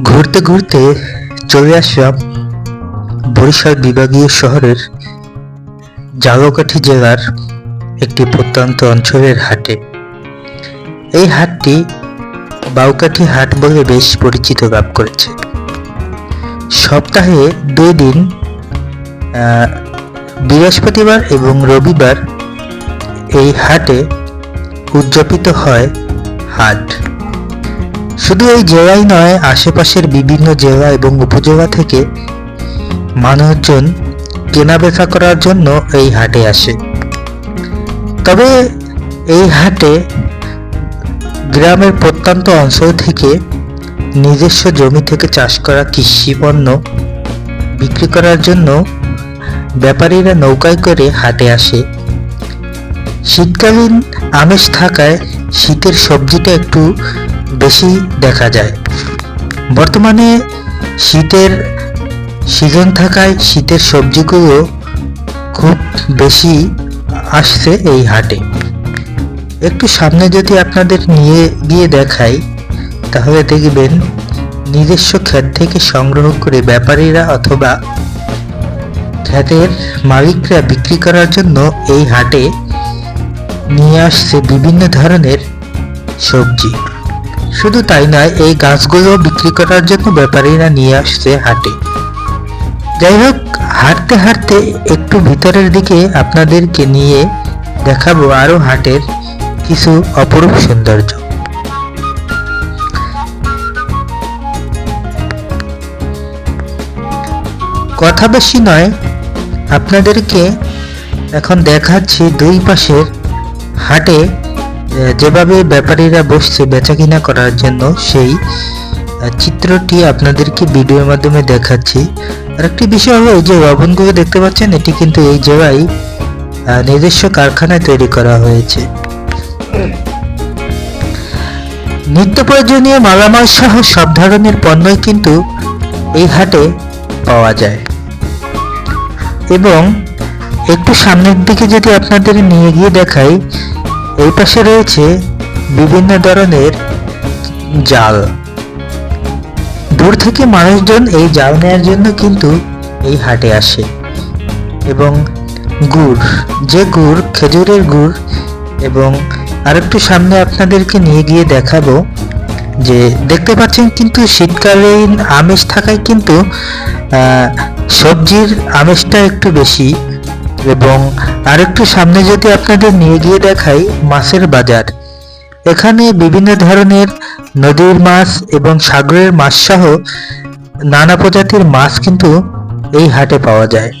ঘুরতে ঘুরতে চলে আসলাম বরিশাল বিভাগীয় শহরের জালকাঠি জেলার একটি প্রত্যন্ত অঞ্চলের হাটে। এই হাটটি বাউকাঠি হাট বলে বেশ পরিচিত লাভ করেছে। সপ্তাহে দুই দিন বৃহস্পতিবার এবং রবিবার এই হাটে উদযাপিত হয় হাট। শুধু এই জেলায় নয়, আশেপাশের বিভিন্ন জেলা এবং উপজেলা থেকে মানুষজন কেনাবেচা করার জন্য এই হাটে আসে। তবে এই হাটে গ্রামের প্রত্যন্ত অঞ্চল থেকে নিজস্ব জমি থেকে চাষ করা কৃষি পণ্য বিক্রি করার জন্য ব্যাপারীরা নৌকায় করে হাটে আসে। শীতকালীন আমেজ থাকায় শীতের সবজিটা একটু বেশি দেখা যায়। বর্তমানে শীতের সিজন থাকায় শীতের সবজিগুলো খুব বেশি আসছে এই হাটে। একটু সামনে যদি আপনাদের নিয়ে গিয়ে দেখাই, তাহলে দেখবেন নিজস্ব ক্ষেত থেকে সংগ্রহ করে ব্যাপারীরা অথবা ক্ষেতের মালিকরা বিক্রি করার জন্য এই হাটে নিয়ে আসছে বিভিন্ন ধরনের সবজি। শুধু তাই নয়, এই গাছগুলো বিক্রি করার জন্য ব্যাপারীরা নিয়ে আসছে হাটে। যাই হোক, হাঁটতে হাঁটতে একটু ভিতরের দিকে আপনাদেরকে নিয়ে দেখাবো আরও হাটের কিছু অপরূপ সৌন্দর্য। কথা বেশি নয়, আপনাদেরকে এখন দেখাচ্ছি দুই পাশের হাটে যেভাবে ব্যাপারীরা বসছে বেচাকিনা করার জন্য সেই চিত্রটি আপনাদেরকে ভিডিওর মাধ্যমে দেখাচ্ছি। আর একটি বিষয় হলো এই যে লবণগুলো দেখতে পাচ্ছেন এটি কিন্তু এই আহ, নিজস্ব কারখানায় তৈরি করা হয়েছে। নিত্য প্রয়োজনীয় মালামাল সহ সব ধরনের পণ্যই কিন্তু এই হাটে পাওয়া যায়। এবং একটু সামনের দিকে যদি আপনাদের নিয়ে গিয়ে দেখাই এই পাশে রয়েছে বিভিন্ন ধরনের জাল। দূর থেকে মানুষজন এই জাল নেওয়ার জন্য কিন্তু এই হাটে আসে। এবং গুড়, যে গুড়, খেজুরের গুড় এবং আরেকটু সামনে আপনাদেরকে নিয়ে গিয়ে দেখাবো যে দেখতে পাচ্ছেন কিন্তু শীতকালীন আমেজ থাকায় কিন্তু সবজির আমেজটা একটু বেশি। এবং আরেকটু সামনে যদি আপনাদের নিয়ে গিয়ে দেখাই মাছের বাজার। এখানে বিভিন্ন ধরনের নদীর মাছ এবং সাগরের মাছ সহ নানা প্রজাতির মাছ কিন্তু এই হাটে পাওয়া যায়।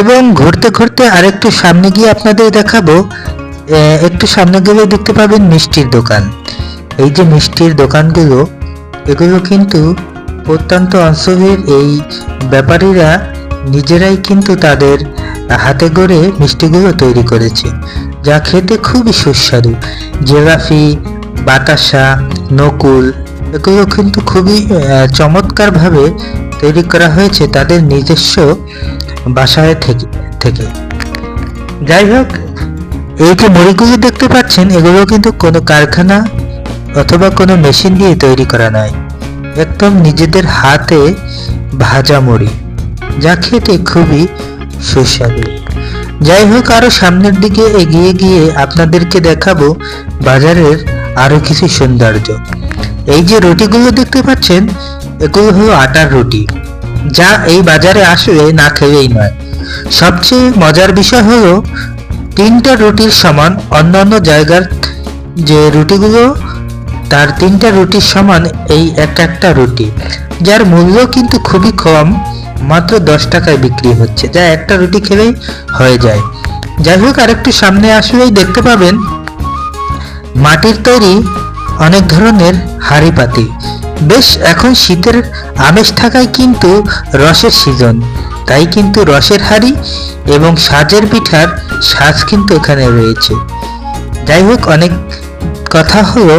এবং ঘুরতে ঘুরতে আরেকটু সামনে গিয়ে আপনাদের দেখাবো একটু সামনে গেলে দেখতে পাবেন মিষ্টির দোকান। এই যে মিষ্টির দোকানগুলো, এগুলো কিন্তু প্রত্যন্ত অঞ্চলের এই ব্যাপারীরা নিজেরাই কিন্তু তাদের হাতে গড়ে মিষ্টিগুলো তৈরি করেছে, যা খেতে খুবই সুস্বাদু। জিলাপি, বাতাসা, নকুল, এগুলো কিন্তু খুবই চমৎকারভাবে তৈরি করা হয়েছে তাদের নিজস্ব বাসায় থেকে থেকে। যাই হোক, এই যে মুড়িগুলো দেখতে পাচ্ছেন, এগুলো কিন্তু কোনো কারখানা অথবা কোনো মেশিন দিয়ে তৈরি করা নয়। একদম নিজেদের হাতে ভাজা মুড়ি, যা খেতে খুবই সুস্বাদু। যাই হোক, আরও সামনের দিকে এগিয়ে গিয়ে আপনাদেরকে দেখাবো বাজারের আরও কিছু সৌন্দর্য। এই যে রুটিগুলো দেখতে পাচ্ছেন, এগুলো হলো আটার রুটি, যা এই বাজারে আসলে না খেলেই নয়। সবচেয়ে মজার বিষয় হলো, তিনটা রুটির সমান অন্যান্য জায়গার যে রুটিগুলো তার তিনটা রুটির সমান এই এক একটা রুটি, যার মূল্য কিন্তু খুবই কম, মাত্র দশ টাকায় বিক্রি হচ্ছে, যা একটা রুটি খেলেই হয়ে যায়। যাই হোক, আরেকটু সামনে আসলেই দেখতে পাবেন, মাটির তৈরি অনেক ধরনের হাঁড়ি পাতি বেশ, এখন শীতের আমেজ থাকায় কিন্তু রসের সিজন, তাই কিন্তু রসের হাঁড়ি এবং সাজের পিঠার সাজ কিন্তু এখানে রয়েছে। যাই হোক, অনেক কথা হলো